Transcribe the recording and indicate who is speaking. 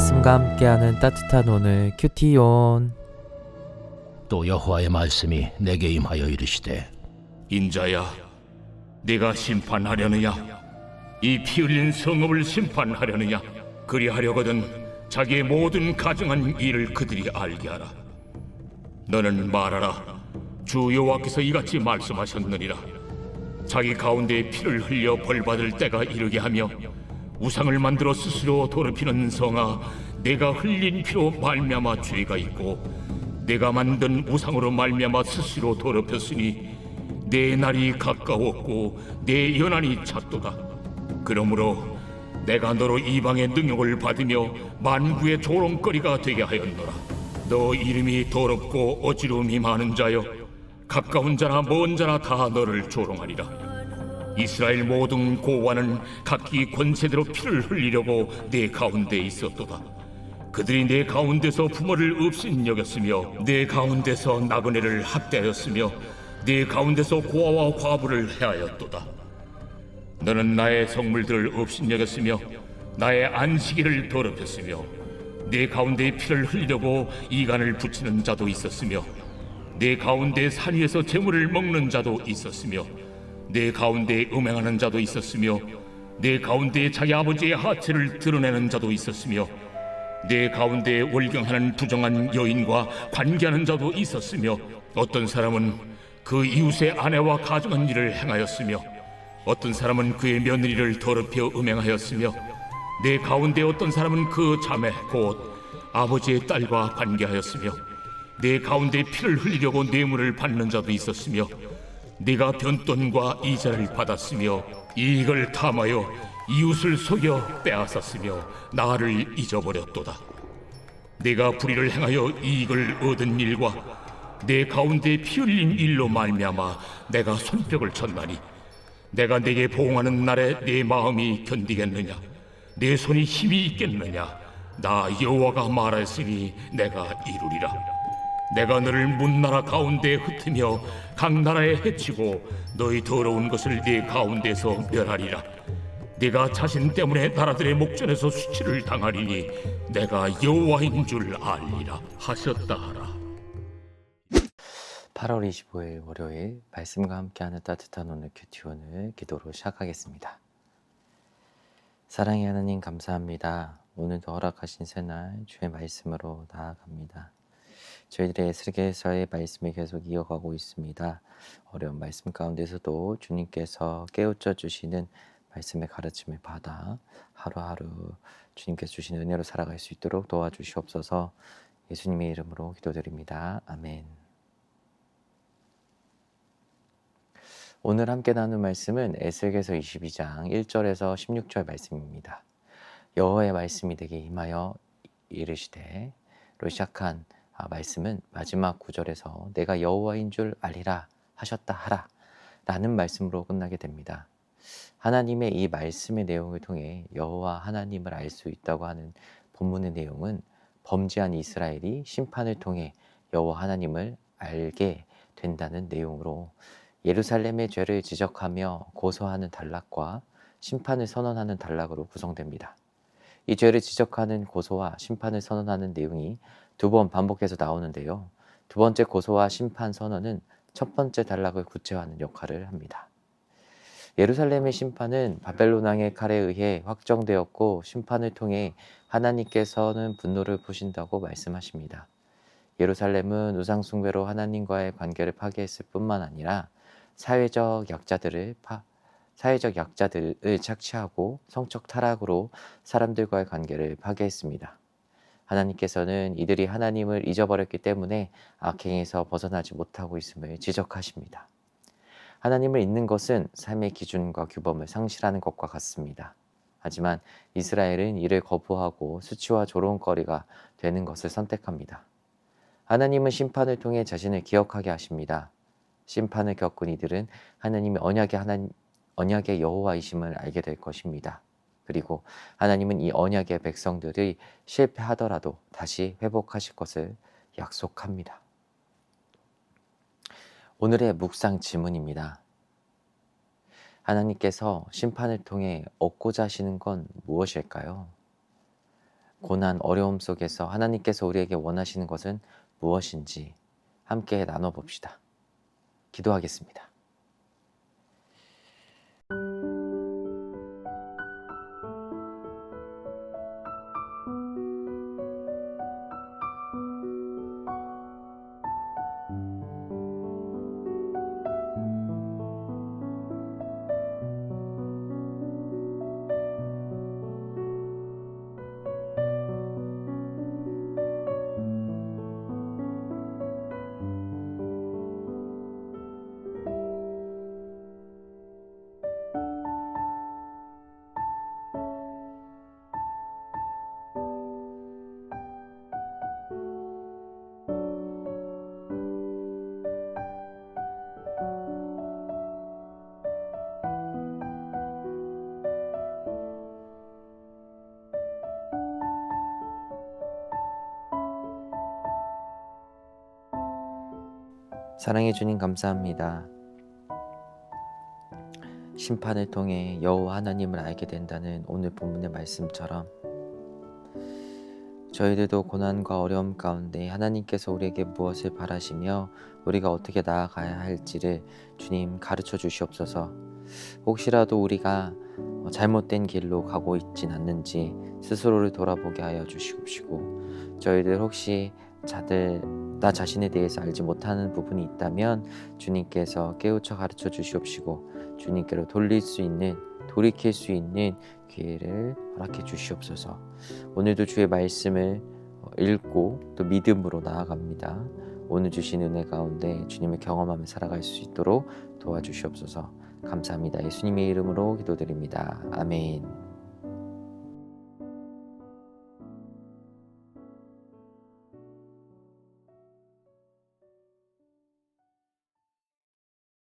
Speaker 1: 말씀과 함께하는 따뜻한 오늘 큐티온
Speaker 2: 또 여호와의 말씀이 내게 임하여 이르시되
Speaker 3: 인자야, 네가 심판하려느냐? 이 피 흘린 성읍을 심판하려느냐? 그리하려거든 자기의 모든 가정한 일을 그들이 알게 하라. 너는 말하라. 주 여호와께서 이같이 말씀하셨느니라. 자기 가운데 피를 흘려 벌 받을 때가 이르게 하며 우상을 만들어 스스로 더럽히는 성아, 내가 흘린 피로 말미암아 죄가 있고 내가 만든 우상으로 말미암아 스스로 더럽혔으니 내 날이 가까웠고 내 연한이 찼도다. 그러므로 내가 너로 이방의 능욕을 받으며 만구의 조롱거리가 되게 하였노라. 너 이름이 더럽고 어지러움이 많은 자여 가까운 자나 먼 자나 다 너를 조롱하리라. 이스라엘 모든 고관은 각기 권세대로 피를 흘리려고 내 가운데 있었도다. 그들이 내 가운데서 부모를 없인 여겼으며 내 가운데서 나그네를 학대하였으며 내 가운데서 고아와 과부를 해하였도다. 너는 나의 성물들을 없인 여겼으며 나의 안식일을 더럽혔으며 내 가운데 피를 흘리려고 이간을 붙이는 자도 있었으며 내 가운데 산 위에서 재물을 먹는 자도 있었으며 내 가운데 음행하는 자도 있었으며 내 가운데 자기 아버지의 하체를 드러내는 자도 있었으며 내 가운데 월경하는 부정한 여인과 관계하는 자도 있었으며 어떤 사람은 그 이웃의 아내와 가정한 일을 행하였으며 어떤 사람은 그의 며느리를 더럽혀 음행하였으며 내 가운데 어떤 사람은 그 자매 곧 아버지의 딸과 관계하였으며 내 가운데 피를 흘리려고 뇌물을 받는 자도 있었으며 네가 변돈과 이자를 받았으며 이익을 탐하여 이웃을 속여 빼앗았으며 나를 잊어버렸도다. 내가 불의를 행하여 이익을 얻은 일과 내 가운데 피 흘린 일로 말미암아 내가 손뼉을 쳤나니 내가 내게 보응하는 날에 내 마음이 견디겠느냐? 내 손이 힘이 있겠느냐? 나 여호와가 말하였으니 내가 이루리라 내가 너를 문나라 가운데 흩으며 각 나라에 해치고 너희 더러운 것을 네 가운데서 멸하리라 네가 자신 때문에 나라들의 목전에서 수치를 당하리니 내가 여호와인 줄 알리라 하셨다 하라
Speaker 1: 8월 25일 월요일 말씀과 함께하는 따뜻한 오늘 큐티온을 기도로 시작하겠습니다. 사랑의 하나님 감사합니다. 오늘도 허락하신 새날 주의 말씀으로 나아갑니다. 저희들의 에스겔서의 말씀을 계속 이어가고 있습니다. 어려운 말씀 가운데서도 주님께서 깨우쳐 주시는 말씀의 가르침을 받아 하루하루 주님께서 주시는 은혜로 살아갈 수 있도록 도와주시옵소서 예수님의 이름으로 기도드립니다. 아멘. 오늘 함께 나눈 말씀은 에스겔서 22장 1절에서 16절 말씀입니다. 여호와의 말씀이 되게 임하여 이르시되 로 시작한 아, 말씀은 마지막 구절에서 내가 여호와인 줄 알리라 하셨다 하라 라는 말씀으로 끝나게 됩니다. 하나님의 이 말씀의 내용을 통해 여호와 하나님을 알 수 있다고 하는 본문의 내용은 범죄한 이스라엘이 심판을 통해 여호와 하나님을 알게 된다는 내용으로 예루살렘의 죄를 지적하며 고소하는 단락과 심판을 선언하는 단락으로 구성됩니다. 이 죄를 지적하는 고소와 심판을 선언하는 내용이 두 번 반복해서 나오는데요. 두 번째 고소와 심판 선언은 첫 번째 단락을 구체화하는 역할을 합니다. 예루살렘의 심판은 바벨론 왕의 칼에 의해 확정되었고 심판을 통해 하나님께서는 분노를 푸신다고 말씀하십니다. 예루살렘은 우상 숭배로 하나님과의 관계를 파괴했을 뿐만 아니라 사회적 약자들을 파, 사회적 약자들을 착취하고 성적 타락으로 사람들과의 관계를 파괴했습니다. 하나님께서는 이들이 하나님을 잊어버렸기 때문에 악행에서 벗어나지 못하고 있음을 지적하십니다. 하나님을 잊는 것은 삶의 기준과 규범을 상실하는 것과 같습니다. 하지만 이스라엘은 이를 거부하고 수치와 조롱거리가 되는 것을 선택합니다. 하나님은 심판을 통해 자신을 기억하게 하십니다. 심판을 겪은 이들은 하나님의 언약의 하나님 언약의 여호와이심을 알게 될 것입니다. 그리고 하나님은 이 언약의 백성들이 실패하더라도 다시 회복하실 것을 약속합니다. 오늘의 묵상 지문입니다. 하나님께서 심판을 통해 얻고자 하시는 건 무엇일까요? 고난, 어려움 속에서 하나님께서 우리에게 원하시는 것은 무엇인지 함께 나눠봅시다. 기도하겠습니다. 사랑해 주님 감사합니다. 심판을 통해 여호와 하나님을 알게 된다는 오늘 본문의 말씀처럼 저희들도 고난과 어려움 가운데 하나님께서 우리에게 무엇을 바라시며 우리가 어떻게 나아가야 할지를 주님 가르쳐 주시옵소서. 혹시라도 우리가 잘못된 길로 가고 있진 않는지 스스로를 돌아보게 하여 주시옵시고 저희들 혹시 자들 나 자신에 대해서 알지 못하는 부분이 있다면 주님께서 깨우쳐 가르쳐 주시옵시고 주님께로 돌릴 수 있는 돌이킬 수 있는 기회를 허락해 주시옵소서. 오늘도 주의 말씀을 읽고 또 믿음으로 나아갑니다. 오늘 주신 은혜 가운데 주님을 경험하며 살아갈 수 있도록 도와주시옵소서. 감사합니다. 예수님의 이름으로 기도드립니다. 아멘.